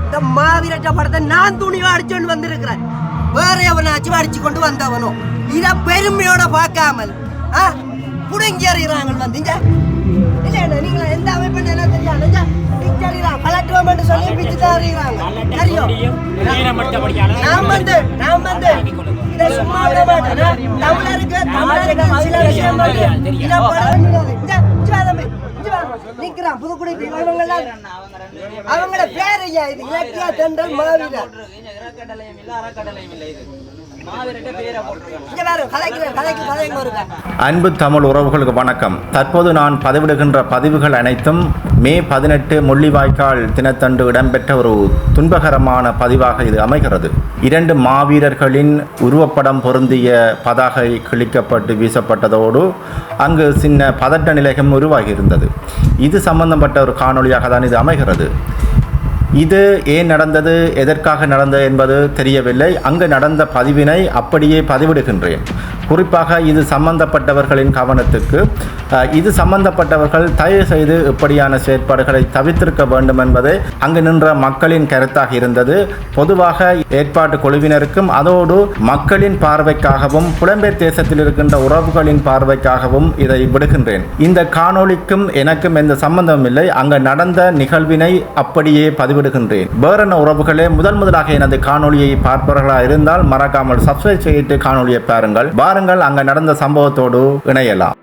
இந்த மாவீரட்ட படத்தை நான் துணிவா அடிச்சோன்னு வந்திருக்கிறேன். வேற எவனாச்சும் அடிச்சு கொண்டு வந்தவனோ. இத பெருமையோட பார்க்காமல் ஆ? புடுங்கி அறிகிறாங்க வந்தீங்க இல்லை இல்ல நீங்க எந்த அமைப்பு என்ன தெரியாது. பிச்சு அறிகிறாங்க கலட்டுவோம் சொல்லி பிச்சு தான் அறிகிறாங்க. தெரியும். நான் வந்து வந்து இதை சும்மா விட தமிழருக்கு தமிழருக்கு சில விஷயம் நிக்கிறான். புதுக்குடி பேர் ஐயா இது. தென்றல் மாவீரர். அன்பு தமிழ் உறவுகளுக்கு வணக்கம். தற்போது நான் பதிவிடுகின்ற பதிவுகள் அனைத்தும் மே பதினெட்டு முள்ளிவாய்க்கால் தினத்தன்று இடம்பெற்ற ஒரு துன்பகரமான பதிவாக இது அமைகிறது. இரண்டு மாவீரர்களின் உருவப்படம் பொருந்திய பதாகை கிழிக்கப்பட்டு வீசப்பட்டதோடு அங்கு சின்ன பதட்ட நிலையம் உருவாகி இருந்தது இது சம்பந்தப்பட்ட ஒரு காணொளியாக தான் இது அமைகிறது. இது ஏன் நடந்தது எதற்காக நடந்தது என்பது தெரியவில்லை. அங்கு நடந்த பதிவினை அப்படியே பதிவிடுகின்றேன். குறிப்பாக இது சம்பந்தப்பட்டவர்களின் கவனத்துக்கு இது சம்பந்தப்பட்டவர்கள் தயவு செய்து இப்படியான செயற்பாடுகளை தவிர்த்திருக்க வேண்டும் என்பதே அங்கு நின்ற மக்களின் கருத்தாக இருந்தது. பொதுவாக ஏற்பாட்டு குழுவினருக்கும் அதோடு மக்களின் பார்வைக்காகவும் புலம்பெயர் தேசத்தில் இருக்கின்ற உறவுகளின் பார்வைக்காகவும் இதை விடுகின்றேன். இந்த காணொளிக்கும் எனக்கும் எந்த சம்பந்தமும் இல்லை. அங்கு நடந்த நிகழ்வினை அப்படியே பதிவிடுகின்றேன். வேறென்ன உறவுகளே முதல் முதலாக எனது காணொலியை பார்ப்பவர்களாக இருந்தால் மறக்காமல் சப்ஸ்கிரைப் செய்து காணொலியை பாருங்கள். வாருங்கள் அங்கு நடந்த சம்பவத்தோடு இணையலாம்.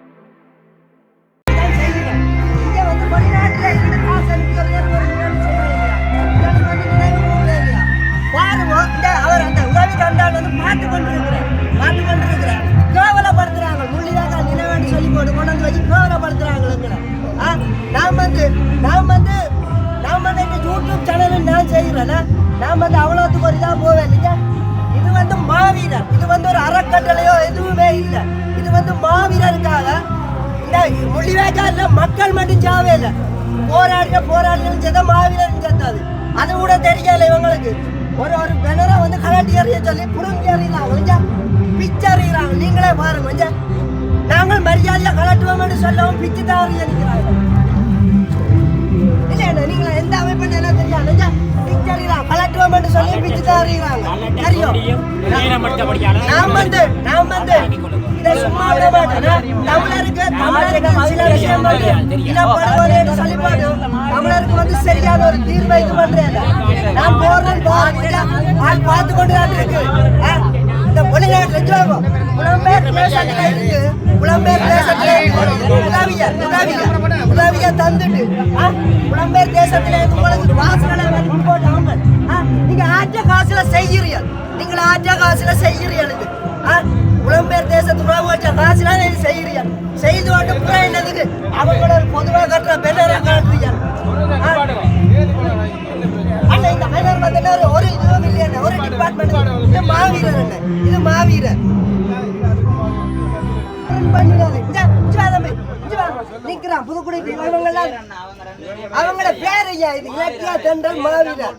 மக்கள் மட்டும் சாவே இல்லை போராடின போராடிகள் செத்த மாவீரன் செத்தாது அது கூட தெரியல இவங்களுக்கு. ஒரு ஒரு பெனரை வந்து கலாட்டி அறிய சொல்லி புடுங்கி அறியலாம் கொஞ்சம் பிச்சு அறிகிறாங்க நீங்களே பாருங்க கொஞ்சம் நாங்கள் மரியாதையா கலாட்டுவோம்னு சொல்லவும் பிச்சு தான் அறிய நிற்கிறாங்க இல்ல நீங்க எந்த அமைப்பு என்ன தெரியாது கொஞ்சம் பிச்சு அறிகிறாங்க கலாட்டுவோம்னு சொல்லி பிச்சு தான் அறிகிறாங்க தெரியும்? நான் வந்து நான் வந்து இதை சும்மா விட தமிழருக்கு தமிழருக்கு சில விஷயம் வந்து சொல்லி தமிழருக்கு வந்து சரியான ஒரு தீர்வை இது நான் போடுறேன் பாருங்க பார்த்து கொண்டு தான் இருக்கு. ஆ, இந்த வெளிநாட்டுல ஜோபம் புலம்பெயர் தேசத்துல இருக்கு. புலம்பெயர் தேசத்துல தந்துட்டு. புலம்பெயர் தேசத்துல உங்களுக்கு வாசனை ஆ, நீங்க ஆற்ற காசுல செய்கிறீர்கள். நீங்கள் ஆற்ற காசுல செய்கிறீர்கள் இது. ஆ, புலம்பெயர் தேசத்து உறவு வச்ச காசுல நீங்க செய்கிறீர்கள் செய்து கொண்டு புற என்னதுக்கு? அவங்களோட பொதுவாக கட்டுற பெண்ணரை காட்டுறீர்கள் அண்ணா இந்த பெண்ணர் வந்து ஒரு- இதுவும் இல்லையா ஒரு டிபார்ட்மெண்ட் இது. மாவீரர் அண்ணா இது மாவீரர். பண்ணிடாது. இங்க, இங்க வா தம்பி, இங்க வா. நிக்கிறான் புதுக்குடி இவங்கெல்லாம் அவங்களோட பேர் ஐயா இது இலக்கியா தென்றல் மாவீரர்.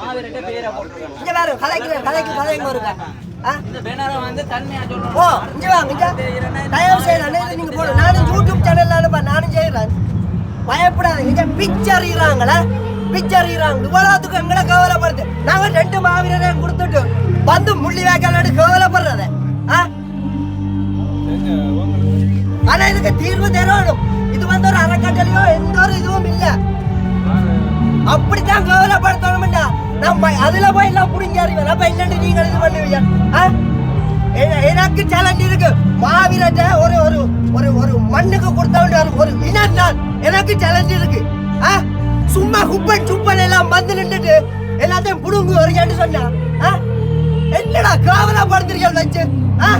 இங்க பாரு கலைக்கு கலைக்கு கலைங்க வருங்க. ஆ? இந்த பேனரை வந்து தன்மையா ஓ இங்க வாங்க தயவு இது நீங்க போடு. நானும் யூடியூப் சேனல்ல நானும் செய்யறேன் பயப்படாதீங்க இங்க அறிகிறாங்களா பிக்சர் அறிகிறாங்க இவ்வளவுக்கு எங்களை கவலைப்படுது நாங்க ரெண்டு மாவீரரை கொடுத்துட்டு வந்து முள்ளி வேக்காலோடு கவலைப்படுறத. ஆ? ஆனா இதுக்கு தீர்வு தரணும் இது வந்து ஒரு அறக்கட்டளையோ எந்த ஒரு இதுவும் இல்ல. அப்படித்தான் கவலைப்படுத்தணும்டா. நம்ம அதுல போய் எல்லாம் புரிஞ்சாருவேன் அறிவேன் அப்ப இல்லன்னு இது பண்ணுவீங்க? ஆ? எனக்கு சேலஞ்ச் இருக்கு. மாவீரட்ட ஒரு ஒரு ஒரு ஒரு மண்ணுக்கு கொடுத்தவன் ஒரு ஒரு வினாட் எனக்கு சேலஞ்ச் இருக்கு. ஆ? சும்மா குப்பன் சுப்பன் எல்லாம் வந்து நின்றுட்டு எல்லாத்தையும் புடுங்கு வருங்கன்னு சொன்னா ஆ? என்னடா கவலைப்படுத்துறீங்க வச்சு ஆ?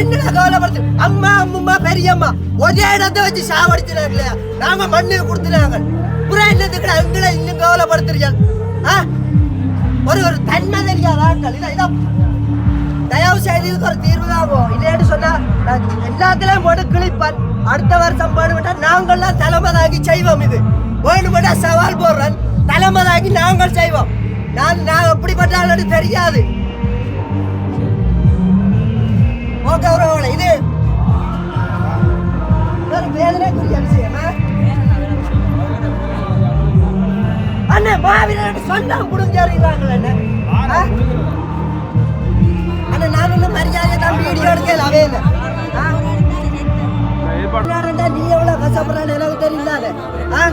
என்னடா கவலைப்படுத்து? அம்மா அம்மா பெரியம்மா ஒரே இடத்தை வச்சு சாவடிச்சுனாங்க இல்லையா நாங்க மண்ணுக்கு கொடுத்துனாங்க புறா என்னத்துக்கு எங்களை இன்னும் கவலைப்படுத்துறீங்க? ஒரு ஒரு தன்மை தெரியாத இதை இதான் தயவு செய்து இதுக்கு ஒரு தீர்வு தாங்கும் இல்லைன்னு சொன்னா நான் எல்லாத்துலயும் போட்டு கிழிப்பேன். அடுத்த வருஷம் போடுவிட்டா நாங்கள்லாம் தலைமதாகி செய்வோம் இது. வேணுமெண்டா சவால் போடுறேன் தலைமதாகி நாங்கள் செய்வோம். நான் நான் எப்படிப்பட்ட ஆளுன்னு தெரியாது. ஓகே இது ஒரு வேதனைக்குரிய விஷயமா அண்ணே மாவீரன் சொன்னா முடிஞ்சாருங்களே அண்ணே. ஆ? அண்ணே நான் ஒன்றும் மரியாதையை தான் வீடியோ எடுக்கல அவே இல்லை ஆ? விளையாடுறா, நீ எவ்வளவு கஷ்டப்படுறான்னு எனக்கு தெரியல ஆ?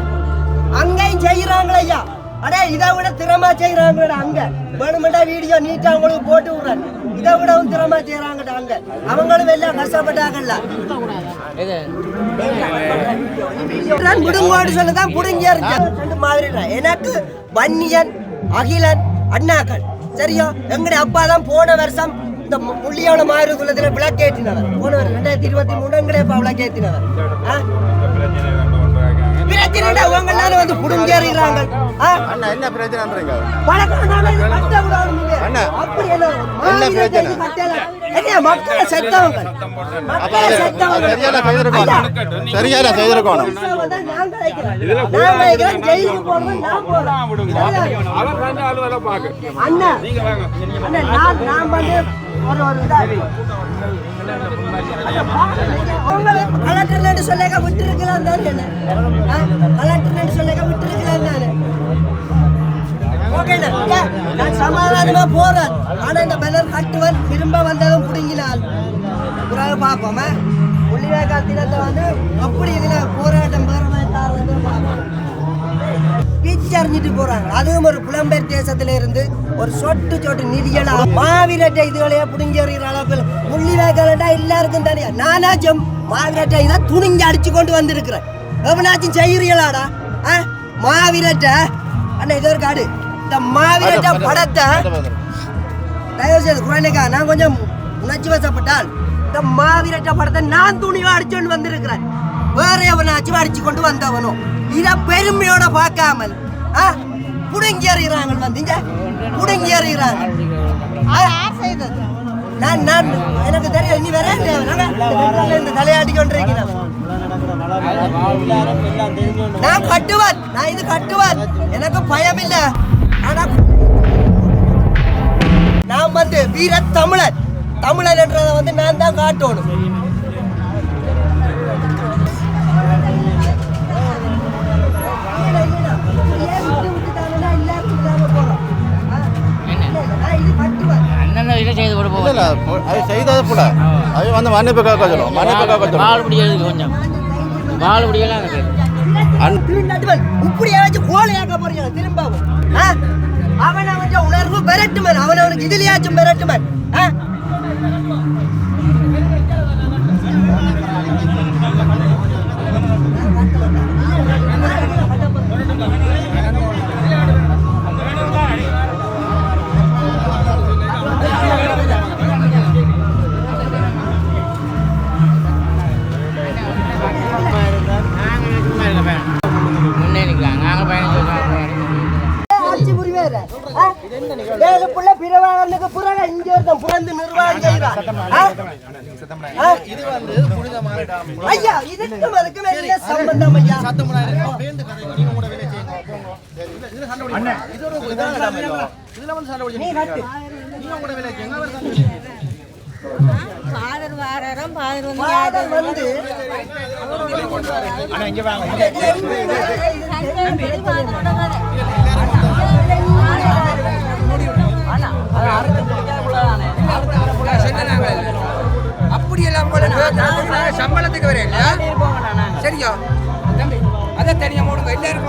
அங்கேயும் செய்யறாங்களே ஐயா. அடே இதை விட திறமா செய்யறாங்கடா அங்க. வேணுமெண்டா வீடியோ நீட்டா அவங்களுக்கு போட்டு விடுறேன். இதை விடவும் திறமா செய்யறாங்கடா அங்க. அவங்களும் எல்லாம் கஷ்டப்பட்டாங்கல்ல. முடுங்கோடு சொல்லதான் புடுங்கியா ரெண்டு மாதிரி எனக்கு வன்னியன் அகிலன் அண்ணாக்கள். சரியா? எங்களுடைய அப்பா தான் போன வருஷம் இந்த முள்ளியோட மாறு குலத்துல விளக்கேற்றினவர் போன வருஷம் ரெண்டாயிரத்தி இருபத்தி மூணு எங்களுடைய அப்பா விளக்கேற்றினவர் ஆ? பிரச்சனை எல்லாரும் வந்து புடுங்கேறிறாங்க ஆ? என்ன பிரச்சனைன்றீங்க பழக்கம்னால இது விடாது நீங்க. அண்ணா, அப்படி என்ன என்ன பிரச்சனை? மக்களை செத்தவங்க மக்களை செத்தவங்க சரியான செய்திருக்கணும் சரியான செய்திருக்கணும் நான் கிடைக்கிறேன். நான் கிடைக்கிறேன். ஜெயிலுக்கு போறது நான் போறேன். சரியா? அவர் வந்து அலுவலை பாக்கு அண்ணா நீங்க வாங்க அண்ணா, நான் நான் வந்து ஒரு ஒரு இதா அவங்களே கலெக்டர்னு சொல்லிக்க விட்டுருக்கலாம் தானே என்ன? ஆ? கலெக்டர்னு சொல்லிக்க விட்டுருக்கலாம் தானே ஓகேண்ணா நான் சமாதானமா போறேன் ஆனா இந்த பலர் கட்டுவன் திரும்ப வந்ததும் பிடுங்கினால் பிறகு பார்ப்போமே புள்ளிவேக்கால் தினத்தை வந்து அப்படி இதில் போராட்டம் பேரமா தாரது பார்ப்போம் பிச்சு அறிஞ்சிட்டு போறாங்க. அதுவும் ஒரு புலம்பெயர் தேசத்துல இருந்து ஒரு சொட்டு சொட்டு நிதிகளா மாவீரட்டை இதுகளையே புடுங்கி எறிகிற அளவுக்கு புள்ளி வேக்கலண்டா எல்லாருக்கும் தெரியும். நானாச்சும் மாவீரட்டை இதை துணிஞ்சு அடிச்சு கொண்டு வந்திருக்கிறேன். எவனாச்சும் செய்யறீங்களாடா ஆ? மாவீரட்டை அண்ணா இது ஒரு காடு. இந்த மாவீரட்ட படத்தை தயவு செய்து குழந்தைக்கா நான் கொஞ்சம் உணர்ச்சி வசப்பட்டால் இந்த மாவீரட்ட படத்தை நான் துணிவா அடிச்சோன்னு வந்திருக்கிறேன். வேற எவனாச்சும் அடிச்சு கொண்டு வந்தவனும் இதை பெருமையோட பார்க்காமல் ஆ? புடுங்கி அறிகிறாங்க வந்தீங்க புடுங்கி அறிகிறாங்க நான் நான். எனக்கு தெரியும் நீ வேற இந்த தலையாடி கொண்டிருக்கிறேன் நான் கட்டுவேன் நான் இது கட்டுவேன். எனக்கு பயம் இல்ல ஆனா நான் வந்து வீர தமிழன் தமிழர் என்றதை வந்து நான் தான் காட்டணும். இதை செய்து கொடு இல்ல இல்ல போ- அது செய்தது கூட அது வந்து மன்னிப்பு கேட்க சொல்லும். மன்னிப்பு கேட்க சொல்லும். வால் பிடிக்கிறது கொஞ்சம். வால் பிடிக்கலாம் இப்படியே வச்சு கோழையாக்க போறீங்க திரும்பவும் ஆ? அவன் அவன் உணர்வு பெறட்டுமன் அவன் அவனுக்கு இதுலயாச்சும் பெறட்டுமன் ஏழு புள்ள பிறவாளனுக்கு புறக இங்க ஒருத்தன் புறந்து நிர்வாகம் செய்வான் ஆ? ஆ? ஐயா இதுக்கும் அதுக்கும் என்ன சம்பந்தம் ஐயா? ஃபாதர் வாராராம் ஃபாதர் வந்து வந்து அப்படியெல்லாம் சரியா அதை தனியா மூடுங்க. எல்லாருக்கும்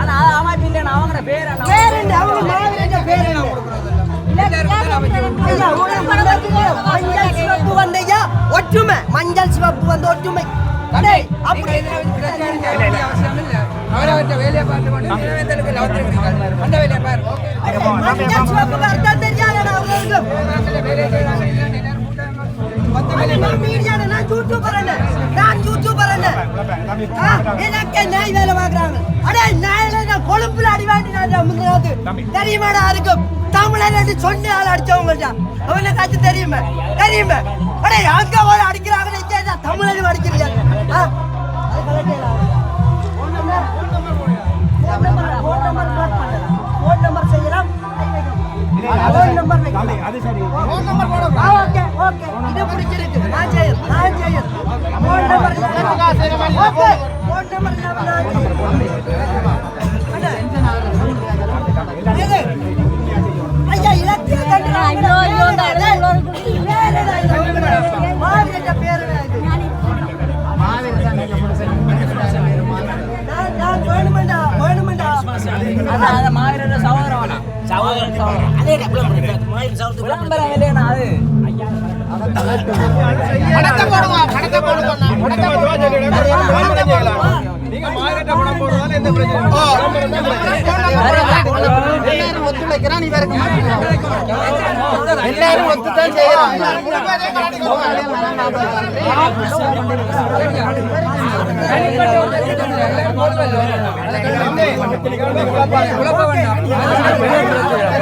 ஆனா அது அவன் இல்லைன்னா அவங்க பேர் என்ன? பேர் அவங்க பேர் உனக்கு மண்டபத்துக்கு மஞ்சள் சிவப்பு வந்தையா ஒற்றுமை. மஞ்சள் சிவப்பு வந்து ஒற்றுமை. அப்படி அவசியம் இல்லை. வேலையை பார்த்து கொண்டு நினைவேந்தலுக்கு நவத்திருக்கிறீர்கள் அந்த வேலையை பாரு. மஞ்சள் சிவப்பு வேலையை செய்யறாங்க எனக்கே நாய் வேலை பார்க்கறாங்க அடே நாயில நான் கொழும்புல அடி முன்னாடி தெரியுமாடா இருக்கும் தமிழன் என்று சொன்ன ஆள் அடிச்சவங்க அவனை காட்சி தெரியுமே? தெரியுமே? அடே அங்க போய் அடிக்கிறாங்க தமிழன் அடிக்கிறீங்க மாவீரர் சகோதரவனா சகோதரன் சகோதரன் அதே விளம்பரம் இல்லையா அது. பணத்தை போடுங்க பணத்தை போடுங்க பணத்தை போடுங்க. நீங்க மாறிட்ட படம் போடுறதால எந்த பிரச்சனையும் எல்லாரும் ஒத்துழைக்கிறான் இவருக்கு எல்லாரும் ஒத்துதான் செய்யறாங்க வேண்டாம்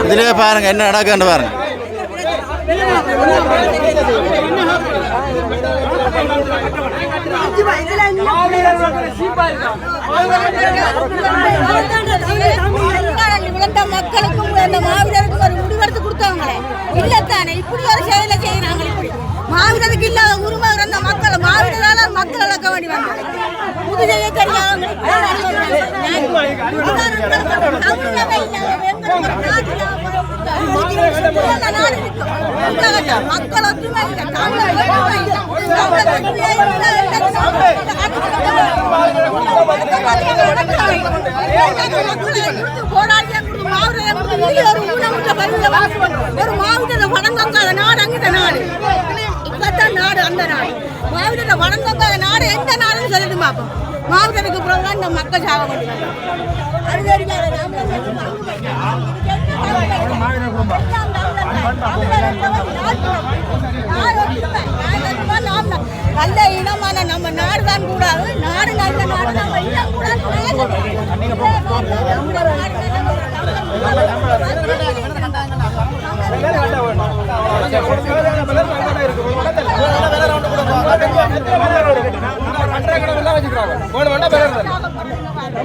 இதுலயே பாருங்க என்ன நடக்குன்னு பாருங்க மக்களுக்கும் இல்லத்தானே? இப்படி ஒரு செயலை செய்யறாங்க இப்படி. மாவீரருக்கு இல்லாத உரிமை இருந்த மக்கள் மாவீரரால மக்கள் இழக்க வேண்டி வந்தாங்க புதுதையை தெரியாதவங்க மக்கள் ஒற்றுமை இல்லை தமிழர் ஒற்றுமை இல்லை ஒரு வணங்காத இப்பதான் நாடு அந்த நாடு மாவட்டத்தை நாடு எந்த நாடுன்னு சொல்லிட்டு பார்ப்போம். மாவட்டத்துக்கு பிறகு இந்த மக்கள் சாக முடியும் அது நல்ல இனமான நம்ம நாடு தான் கூடாது நாடு நல்ல நாடு நம்ம இனம் கூடாது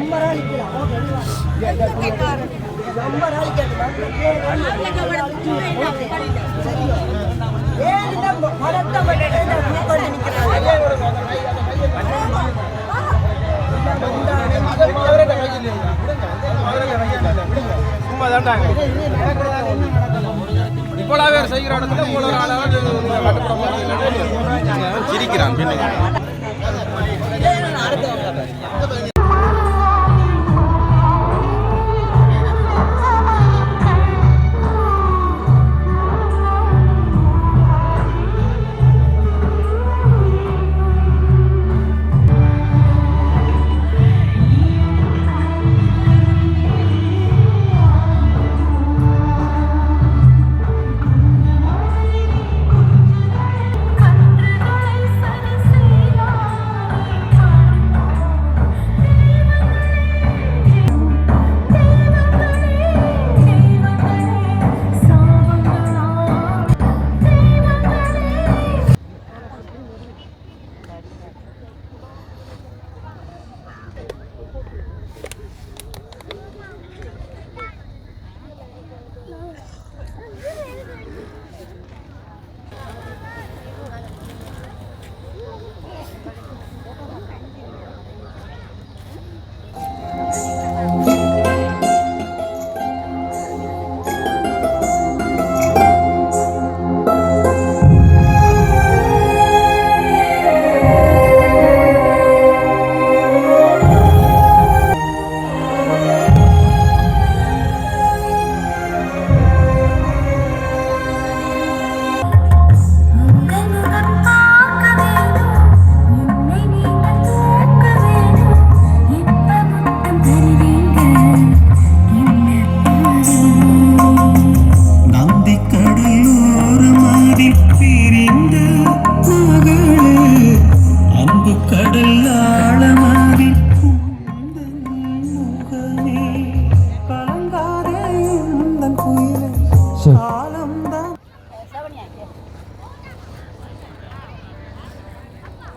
ரொம்ப நாளைக்கு படத்தை மட்டும் செய்கிற இடத்துல ஒரு ஆளாவது சிரிக்கிறான். பின்னுக்கு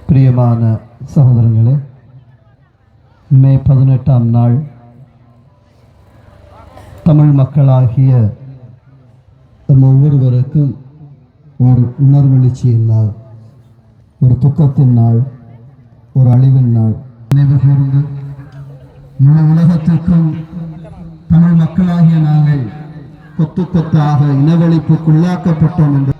பிரியமான சகோதரங்களே மே பதினெட்டாம் நாள் தமிழ் மக்களாகிய நம் ஒவ்வொருவருக்கும் ஒரு உணர்வெழுச்சியின் நாள் ஒரு துக்கத்தின் நாள் ஒரு அழிவின் நாள். நினைவு கூர்ந்து முழு உலகத்திற்கும் தமிழ் மக்களாகிய நாங்கள் கொத்து கொத்தாக இனவழிப்புக்குள்ளாக்கப்பட்டோம் என்று